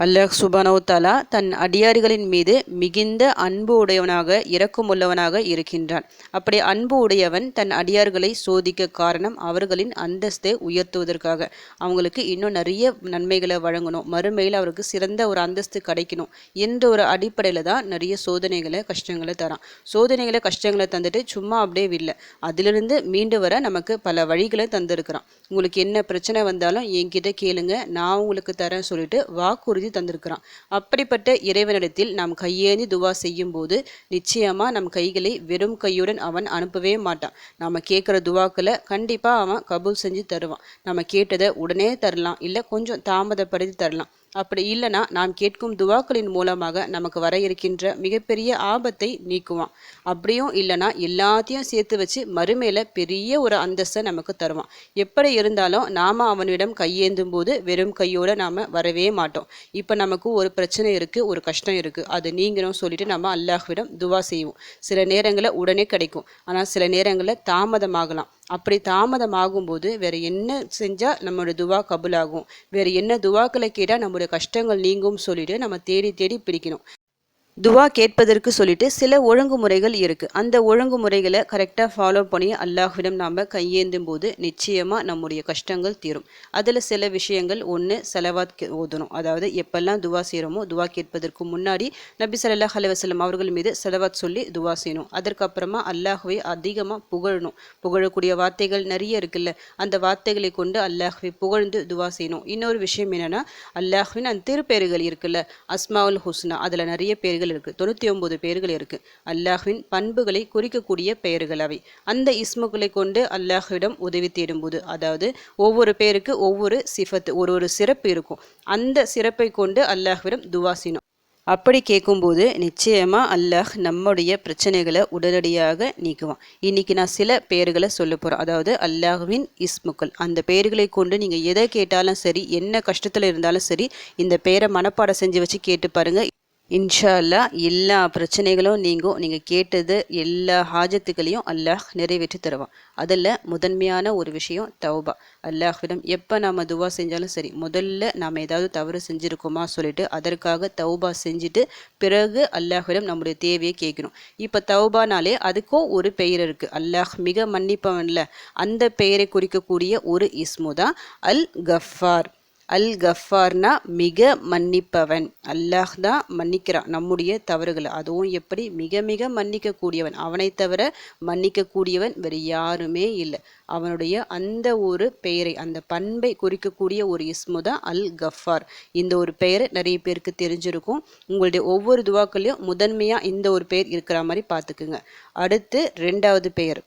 அல்லாஹ் சுபானவுத்தாலா தன் அடியார்களின் மீது மிகுந்த அன்பு உடையவனாக இரக்கமுள்ளவனாக இருக்கின்றான். அப்படி அன்பு உடையவன் தன் அடியார்களை சோதிக்க காரணம் அவர்களின் அந்தஸ்தை உயர்த்துவதற்காக. அவங்களுக்கு இன்னும் நிறைய நன்மைகளை வழங்கணும். மறுமையில் அவருக்கு சிறந்த ஒரு அந்தஸ்து கிடைக்கணும் என்ற ஒரு அடிப்படையில் தான் நிறைய சோதனைகளை கஷ்டங்களை தரான். சோதனைகளை கஷ்டங்களை தந்துட்டு சும்மா அப்படியே இல்லை அதிலிருந்து மீண்டு வர நமக்கு பல வழிகளை தந்திருக்கிறான். உங்களுக்கு என்ன பிரச்சனை வந்தாலும் என்கிட்ட கேளுங்க. நான் உங்களுக்கு தரேன் சொல்லிட்டு வாக்குறுதி தந்திருக்கிறான். அப்படிப்பட்ட இறைவனிடத்தில் நாம் கையேந்தி துவா செய்யும் போது நிச்சயமா நம் கைகளை வெறும் கையுடன் அவன் அனுப்பவே மாட்டான். நம்ம கேட்குற துவாக்களை கண்டிப்பா அவன் கபூல் செஞ்சு தருவான். நம்ம கேட்டதை உடனே தரலாம். இல்லை கொஞ்சம் தாமதப்படுத்தி தரலாம். அப்படி இல்லைனா நாம் கேட்கும் துவாக்களின் மூலமாக நமக்கு வர இருக்கின்ற மிகப்பெரிய ஆபத்தை நீக்குவான். அப்படியும் இல்லைனா எல்லாத்தையும் சேர்த்து வச்சு மறுமையில பெரிய ஒரு அந்தஸ்தை நமக்கு தருவான். எப்படி இருந்தாலும் நாம அவனிடம் கையேந்தும் போது வெறும் கையோட நாம வரவே மாட்டோம். இப்போ நமக்கு ஒரு பிரச்சனை இருக்கு ஒரு கஷ்டம் இருக்கு. அது நீங்கணும் சொல்லிட்டு நம்ம அல்லாஹ்விடம் துவா செய்வோம். சில நேரங்களில் உடனே கிடைக்கும். ஆனால் சில நேரங்களில் தாமதமாகலாம். அப்படி தாமதமாகும் போது வேற என்ன செஞ்சா நம்மளோட துவா கபுலாகும். வேற என்ன துவாக்களை கேட்டால் நம்மளுடைய கஷ்டங்கள் நீங்கும் சொல்லிட்டு நம்ம தேடி தேடி பிடிக்கணும் துவா கேட்பதற்கு சொல்லிட்டு சில ஒழுங்குமுறைகள் இருக்கு. அந்த ஒழுங்குமுறைகளை கரெக்டாக ஃபாலோ பண்ணி அல்லாஹ்விடம் நாம் கையேந்தும் போது நிச்சயமாக நம்முடைய கஷ்டங்கள் தீரும். அதில் சில விஷயங்கள் ஒன்று செலவாத் ஓதணும். அதாவது எப்பெல்லாம் துவா செய்கிறோமோ துவா கேட்பதற்கு முன்னாடி நபி ஸல்லல்லாஹு அலுவலம் அவர்கள் மீது செலவாத் சொல்லி துவா செய்யணும். அதற்கப்புறமா அல்லாஹுவை அதிகமாக புகழணும். புகழக்கூடிய வார்த்தைகள் நிறைய இருக்குல்ல அந்த வார்த்தைகளை கொண்டு அல்லாஹுவை புகழ்ந்து துவா செய்யணும். இன்னொரு விஷயம் என்னென்னா அல்லாஹுவின் அந்த திருப்பெயர்கள் இருக்குல்ல அஸ்மாவுல் ஹுஸ்னா அதில் நிறைய பேர்கள் பெயர்கள் இருக்கு. தொண்ணூற்றி ஒன்பது பெயர்கள் இருக்கு. அல்லாஹ்வின் பண்புகளை குறிக்கக்கூடிய பெயர்கள் அவை. அந்த இஸ்முகளை கொண்டு அல்லாஹ்விடம் உதவி தேடும்போது அதாவது ஒவ்வொரு பேருக்கு ஒவ்வொரு சிஃபத்து ஒரு ஒரு சிறப்பு இருக்கும். அந்த சிறப்பை கொண்டு அல்லாஹ்விடம் துவாசினோம் அப்படி கேட்கும்போது நிச்சயமாக அல்லாஹ் நம்முடைய பிரச்சனைகளை உடனடியாக நீக்குவான். இன்னைக்கு நான் சில பெயர்களை சொல்ல போகிறேன் அதாவது அல்லாஹ்வின் இஸ்முக்கள். அந்த பெயர்களை கொண்டு நீங்கள் எதை கேட்டாலும் சரி என்ன கஷ்டத்தில் இருந்தாலும் சரி இந்த பெயரை மனப்பாடம் செஞ்சு வச்சு கேட்டு பாருங்கள் இன்ஷா அல்லாஹ் எல்லா பிரச்சனைகளும் நீங்கும். நீங்கள் கேட்டது எல்லா ஹாஜத்துகளையும் அல்லாஹ் நிறைவேற்றி தருவான். அதில் முதன்மையான ஒரு விஷயம் தௌபா. அல்லாஹ்விடம் எப்போ நாம் துவா செஞ்சாலும் சரி முதல்ல நாம் ஏதாவது தவறு செஞ்சுருக்கோமா சொல்லிட்டு அதற்காக தௌபா செஞ்சுட்டு பிறகு அல்லாஹ்விடம் நம்முடைய தேவையை கேட்கணும். இப்போ தௌபானாலே அதுக்கும் ஒரு பெயர் இருக்குது அல்லாஹ் மிக மன்னிப்பவன்ல. அந்த பெயரை குறிக்கக்கூடிய ஒரு இஸ்மு தான் அல் கஃபார் அல் கஃபார்னா மிக மன்னிப்பவன். அல்லாஹ் தான் மன்னிக்கிறான். நம்முடைய தவறுகளை. அதுவும் எப்படி? மிக மிக மன்னிக்க கூடியவன் அவனை தவிர மன்னிக்க கூடியவன் வேறு யாருமே இல்லை. அவனுடைய அந்த ஒரு பெயரை அந்த பண்பை குறிக்கக்கூடிய ஒரு இஸ்மு தான் அல் கஃபார் இந்த ஒரு பெயர் நிறைய பேருக்கு தெரிஞ்சிருக்கும். உங்களுடைய ஒவ்வொரு துவாக்கள்லையும் முதன்மையாக இந்த ஒரு பெயர் இருக்கிற மாதிரி பார்த்துக்குங்க. அடுத்து ரெண்டாவது பெயர்.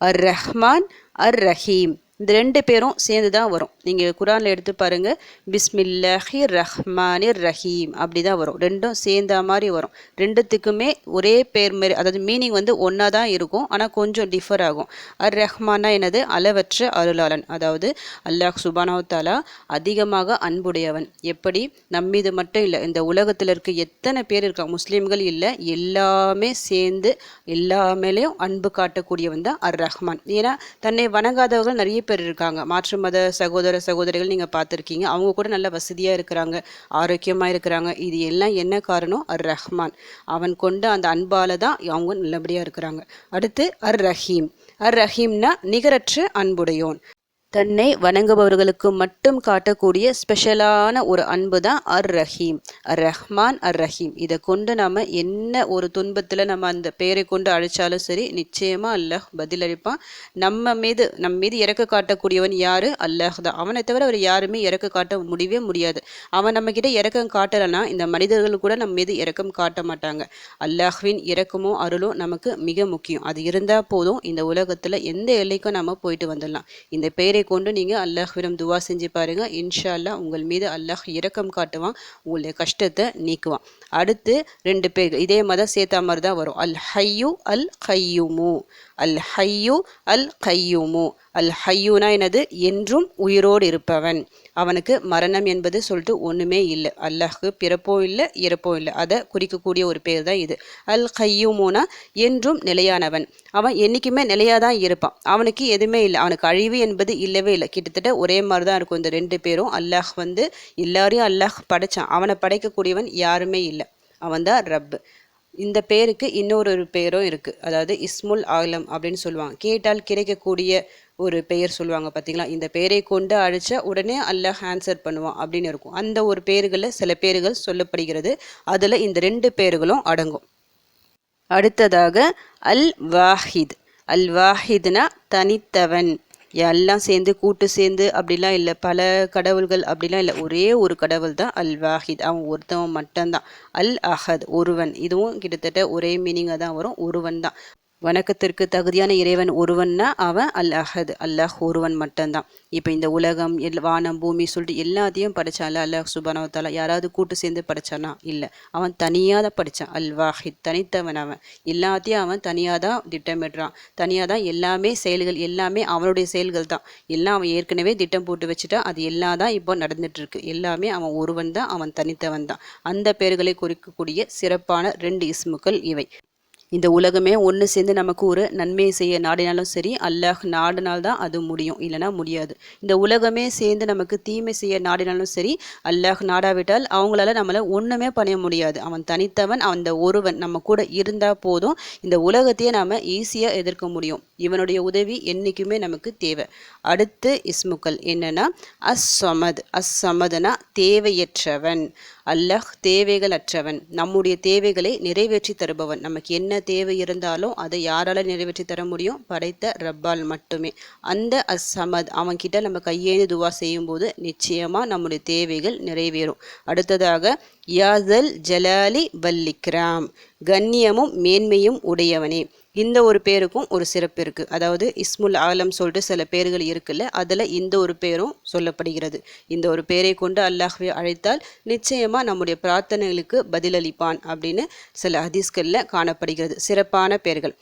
அர் ரஹ்மான் அர் ரஹீம் இந்த ரெண்டு பேரும் சேர்ந்து தான் வரும். நீங்கள் குரானில் எடுத்து பாருங்கள் பிஸ்மில்லாஹி ரஹ்மானிர் ரஹீம் அப்படி தான் வரும். ரெண்டும் சேர்ந்த மாதிரி வரும். ரெண்டுத்துக்குமே ஒரே பேர் மாரி அதாவது மீனிங் வந்து ஒன்றா தான் இருக்கும் ஆனால் கொஞ்சம் டிஃபர் ஆகும். அர் ரஹ்மானா எனது அளவற்ற அருளாளன். அதாவது அல்லாஹ் சுபானாவத்தாலா அதிகமாக அன்புடையவன். எப்படி? நம்மீது மட்டும் இல்லை இந்த உலகத்தில் இருக்க எத்தனை பேர் இருக்காங்க? முஸ்லீம்கள் இல்லை எல்லாமே சேர்ந்து எல்லா மேலேயும் அன்பு காட்டக்கூடியவன் தான் அர் ரஹ்மான் ஏன்னா தன்னை வணங்காதவர்கள் நிறைய பேர் இருக்காங்க. மாற்று மத சகோதர சகோதரிகள் நீங்கள் பார்த்துருக்கீங்க. அவங்க கூட நல்ல வசதியாக இருக்கிறாங்க. ஆரோக்கியமாக இருக்கிறாங்க. இது எல்லாம் என்ன காரணம்? அர் ரஹ்மான். அவன் கொண்ட அந்த அன்பால் தான் அவங்க நல்லபடியாக இருக்கிறாங்க. அடுத்து அர் ரஹீம். அர் ரஹீம்னா நிகரற்ற அன்புடையோன். தன்னை வணங்குபவர்களுக்கு மட்டும் காட்டக்கூடிய ஸ்பெஷலான ஒரு அன்பு தான் அர் ரஹீம் அர் ரஹ்மான் அர் ரஹீம் இதை கொண்டு நம்ம என்ன ஒரு துன்பத்தில் நம்ம அந்த பெயரை கொண்டு அழைச்சாலும் சரி நிச்சயமாக அல்லாஹ் பதிலளிப்பான் நம்ம மீது நம் மீது இறக்க காட்டக்கூடியவன் யார்? அல்லாஹ் தான். அவனை தவிர அவர் யாருமே இறக்க காட்ட முடியவே முடியாது. அவன் நம்மக்கிட்ட இறக்கம் காட்டலைன்னா இந்த மனிதர்கள் கூட நம்ம மீது இறக்கம் காட்ட மாட்டாங்க. அல்லாஹ்வின் இறக்கமோ அருளும் நமக்கு மிக முக்கியம். அது இருந்தால் போதும் இந்த உலகத்தில் எந்த எல்லைக்கும் நம்ம போயிட்டு வந்துடலாம். இந்த பெயரை பேரை கொண்டு நீங்கள் அல்லாஹ்விடம் துவா செஞ்சு பாருங்கள் இன்ஷா அல்லாஹ் உங்கள் மீது அல்லாஹ் இரக்கம் காட்டுவான் உங்களுடைய கஷ்டத்தை நீக்குவான். அடுத்து ரெண்டு பேர் இதே மாதிரி சேர்த்தா மாதிரி தான் வரும். அல் ஹையு அல் கையுமு. அல் ஹையு அல் கையுமு. அல் ஹையுனா என்னது? என்றும் உயிரோடு இருப்பவன். அவனுக்கு மரணம் என்பது சொல்லிட்டு ஒன்றுமே இல்லை. அல்லாஹ்க்கு பிறப்போ இல்லை இறப்போ இல்லை. அதை குறிக்கக்கூடிய ஒரு பேர் தான் இது. அல் கையுமோனா என்றும் நிலையானவன். அவன் என்றைக்குமே நிலையாக தான் இருப்பான். அவனுக்கு எதுவுமே இல்லை. அவனுக்கு அழிவு என்பது இல்லவே இல்லை. கிட்டத்தட்ட ஒரே மாதிரி தான் இருக்கும் இந்த ரெண்டு பேரும். அல்லாஹ் வந்து எல்லாரையும் அல்லாஹ் படைச்சான். அவனை படைக்கக்கூடியவன் யாருமே இல்லை. அவன் தான் ரப்பு இந்த பேருக்கு இன்னொரு ஒரு பேரும் இருக்குது அதாவது இஸ்முல் ஆலம் அப்படின்னு சொல்லுவாங்க. கேட்டால் கிடைக்கக்கூடிய ஒரு பெயர் சொல்லுவாங்க பார்த்தீங்களா இந்த பெயரை கொண்டு அழைச்சா உடனே அல்லாஹ் ஆன்சர் பண்ணுவான் அப்படின்னு இருக்கும். அந்த ஒரு பேர்களில் சில பேர்கள் சொல்லப்படுகிறது. அதில் இந்த ரெண்டு பேர்களும் அடங்கும். அடுத்ததாக அல் வாஹித் அல் வாஹித்னா தனித்தவன். எல்லாம் சேர்ந்து கூட்டு சேர்ந்து அப்படிலாம் இல்லை. பல கடவுள்கள் அப்படிலாம் இல்லை. ஒரே ஒரு கடவுள் தான் அல் வாஹித் அவன் ஒருத்தவன் மட்டும்தான். அல் அஹத் ஒருவன். இதுவும் கிட்டத்தட்ட ஒரே மீனிங்காக தான் வரும். ஒருவன் தான். வணக்கத்திற்கு தகுதியான இறைவன் ஒருவன்னா அவன் அல் அஹத். அல்லாஹ் ஒருவன் மட்டும்தான். இப்போ இந்த உலகம் எல் வானம் பூமி சொல்லிட்டு எல்லாத்தையும் படித்தான் அல்லாஹ் சுபானவத்தாலா யாராவது கூட்டு சேர்ந்து படித்தானா இல்லை. அவன் தனியாக தான் படித்தான் அல் வாஹித் தனித்தவன் அவன். எல்லாத்தையும் அவன் தனியாக தான் திட்டமிடுறான். தனியாக தான் எல்லாமே செயல்கள் எல்லாமே அவனுடைய செயல்கள் தான். எல்லாம் அவன் ஏற்கனவே திட்டம் போட்டு வச்சுட்டா அது எல்லாம் தான் இப்போ நடந்துட்டுருக்கு. எல்லாமே அவன் ஒருவன் தான் அவன் தனித்தவன் தான். அந்த பெயர்களை குறிக்கக்கூடிய சிறப்பான ரெண்டு இஸ்முக்கள் இவை. இந்த உலகமே ஒன்று சேர்ந்து நமக்கு ஒரு நன்மையை செய்ய நாடினாலும் சரி அல்லாஹ் நாடினால் தான் அது முடியும். இல்லைனா முடியாது. இந்த உலகமே சேர்ந்து நமக்கு தீமை செய்ய நாடினாலும் சரி அல்லாஹ் நாடாவிட்டால் அவங்களால நம்மளை ஒன்றுமே பண்ண முடியாது. அவன் தனித்தவன் அந்த ஒருவன் நம்ம கூட இருந்தால் போதும். இந்த உலகத்தையே நாம் ஈஸியாக எதிர்க்க முடியும். இவனுடைய உதவி என்றைக்குமே நமக்கு தேவை. அடுத்து இஸ்முக்கள் என்னென்னா அஸ் சமத் அஸ் சமதுனா தேவையற்றவன். அல்லாஹ் தேவைகள் அற்றவன் நம்முடைய தேவைகளை நிறைவேற்றி தருபவன். நமக்கு என்ன தேவை இருந்தாலும் அதை யாரால நிறைவேற்றி தர முடியும்? படைத்த ரப்பால் மட்டுமே. அந்த அசமத் அவன்கிட்ட நம்ம கையேந்து துவா செய்யும்போது நிச்சயமாக நம்முடைய தேவைகள் நிறைவேறும். அடுத்ததாக யாசல் ஜலாலி வல்லிக்ராம் கண்ணியமும் மேன்மையும் உடையவனே. இந்த ஒரு பேருக்கும் ஒரு சிறப்பு இருக்குது அதாவது இஸ்முல் ஆலம் சொல்லிட்டு சில பேர்கள் இருக்குல்ல அதில் இந்த ஒரு பேரும் சொல்லப்படுகிறது. இந்த ஒரு பேரை கொண்டு அல்லாஹ்வை அழைத்தால் நிச்சயமாக நம்முடைய பிரார்த்தனைகளுக்கு பதிலளிப்பான் அப்படின்னு சில ஹதீஸ்களில் காணப்படுகிறது. சிறப்பான பேர்கள்.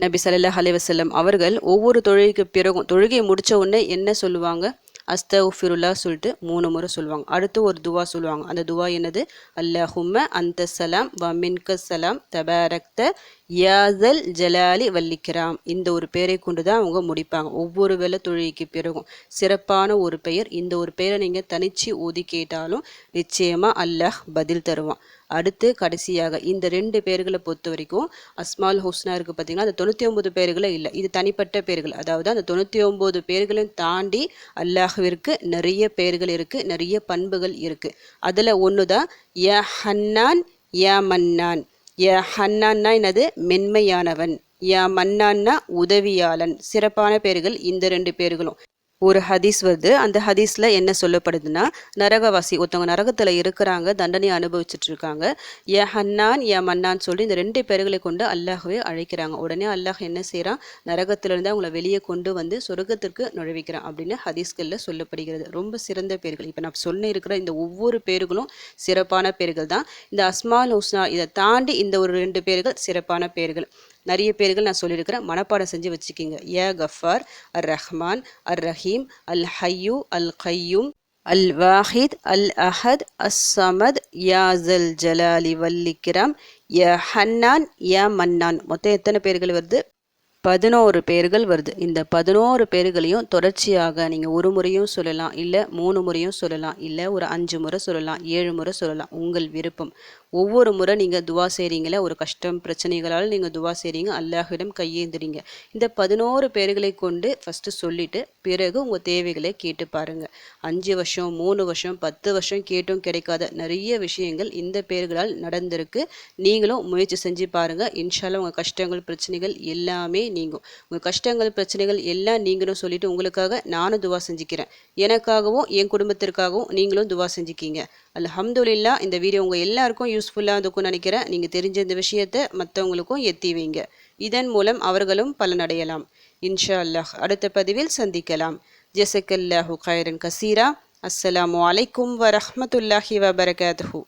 நபி சல்லாஹ் அலைவசல்லம் அவர்கள் ஒவ்வொரு தொழுகைக்கு பிறகும் தொழுகையை முடித்த உடனே என்ன சொல்லுவாங்க? அஸ்த உஃபிருல்லா சொல்லிட்டு மூணு முறை சொல்லுவாங்க. அடுத்து ஒரு துவா சொல்லுவாங்க. அந்த துவா என்னது? அல்லஹும்ம அந்த சலாம் வமின்க சலாம் தபாரக்த யாதல் ஜலாலி வல்லிக்கிராம் இந்த ஒரு பெயரை கொண்டு தான் அவங்க முடிப்பாங்க. ஒவ்வொரு வேலை தொழிலுக்கு பிறகும் சிறப்பான ஒரு பெயர். இந்த ஒரு பெயரை நீங்கள் தனிச்சு ஊதி கேட்டாலும் நிச்சயமாக அல்லாஹ் பதில் தருவான். அடுத்து கடைசியாக இந்த ரெண்டு பேர்களை பொறுத்த வரைக்கும் அஸ்மால் ஹுஸ்னா இருக்குது பார்த்தீங்கன்னா அந்த தொண்ணூற்றி ஒம்பது பேர்களை இல்லை. இது தனிப்பட்ட பேர்கள். அதாவது அந்த தொண்ணூற்றி ஒம்பது பேர்களையும் தாண்டி அல்லாஹ்விற்கு நிறைய பேர்கள் இருக்குது நிறைய பண்புகள் இருக்குது அதில் ஒன்று தான் யா ஹன்னான் யா மன்னான். ய ஹன்னான்னா என்னது? மென்மையானவன். யா மன்னான்னா உதவியாளன். சிறப்பான பேர்கள் இந்த ரெண்டு பேர்களும். ஒரு ஹதீஸ் வருது. அந்த ஹதீஸில் என்ன சொல்லப்படுதுன்னா நரகவாசி ஒருத்தவங்க நரகத்தில் இருக்கிறாங்க தண்டனை அனுபவிச்சுட்டு இருக்காங்க ஏ ஹன்னான் ஏ மன்னான் சொல்லி இந்த ரெண்டு பேர்களை கொண்டு அல்லாஹவே அழைக்கிறாங்க. உடனே அல்லாஹ் என்ன செய்கிறான் நரகத்திலிருந்து அவங்கள வெளியே கொண்டு வந்து சொர்க்கத்திற்கு நுழைவிக்கிறான் அப்படின்னு ஹதீஸ்களில் சொல்லப்படுகிறது. ரொம்ப சிறந்த பேர்கள். இப்போ நான் சொன்ன இருக்கிற இந்த ஒவ்வொரு பேர்களும் சிறப்பான பேர்கள் தான் இந்த அஸ்மால் ஹுஸ்னா இதை தாண்டி இந்த ஒரு ரெண்டு பேர்கள் சிறப்பான பேர்கள். நிறைய பேர்கள் நான் சொல்லியிருக்கிறேன் மனப்பாடம் செஞ்சு வச்சுக்கிங்க. ஏ கஃபார் அர் ரஹ்மான் அர் ரஹீம் அல் ஹையூ அல் கையூம் அல் வாஹித் அல் அஹத் அஸ் சமத் யாசல் ஜலாலி வல்லிக்கிரம் ய ஹன்னான் ய மன்னான். மொத்தம் எத்தனை பேர்கள் வருது? பதினோரு பேர்கள் வருது. இந்த பதினோரு பேர்களையும் தொடர்ச்சியாக நீங்கள் ஒரு முறையும் சொல்லலாம் இல்லை மூணு முறையும் சொல்லலாம் இல்லை ஒரு அஞ்சு முறை சொல்லலாம் ஏழு முறை சொல்லலாம். உங்கள் விருப்பம். ஒவ்வொரு முறை நீங்கள் துவா செய்கிறீங்களே ஒரு கஷ்டம் பிரச்சனைகளால் நீங்கள் துவா செய்கிறீங்க அல்லாஹிடம் கையேந்துறீங்க. இந்த பதினோரு பேர்களை கொண்டு ஃபஸ்ட்டு சொல்லிவிட்டு பிறகு உங்கள் தேவைகளை கேட்டு பாருங்கள் அஞ்சு வருஷம் மூணு வருஷம் பத்து வருஷம் கேட்டும் கிடைக்காத நிறைய விஷயங்கள் இந்த பேர்களால் நடந்திருக்கு. நீங்களும் முயற்சி செஞ்சு பாருங்கள் இன்ஷால்லாம் உங்கள் கஷ்டங்கள் பிரச்சனைகள் எல்லாமே நீங்கும். உங்கள் கஷ்டங்கள் பிரச்சனைகள் எல்லாம் நீங்களும் சொல்லிவிட்டு உங்களுக்காக நானும் துவா செஞ்சுக்கிறேன். எனக்காகவும் என் குடும்பத்திற்காகவும் நீங்களும் துவா செஞ்சுக்கிங்க. அல்ஹம்துலில்லா இந்த வீடியோ உங்கள் எல்லாருக்கும் யூஸ்ஃபுல்லாக இருக்கும்னு நினைக்கிறேன். நீங்கள் தெரிஞ்ச இந்த விஷயத்தை மற்றவங்களுக்கும் எத்தி வைங்க. இதன் மூலம் அவர்களும் பலனடையலாம் இன்ஷா அல்லாஹ். அடுத்த பதிவில் சந்திக்கலாம். ஜெசக்கல்லாஹு கைரன் கசீரா. அஸ்ஸலாமு அலைக்கும் வரஹ்மத்துல்லாஹி வபரகாத்துஹு.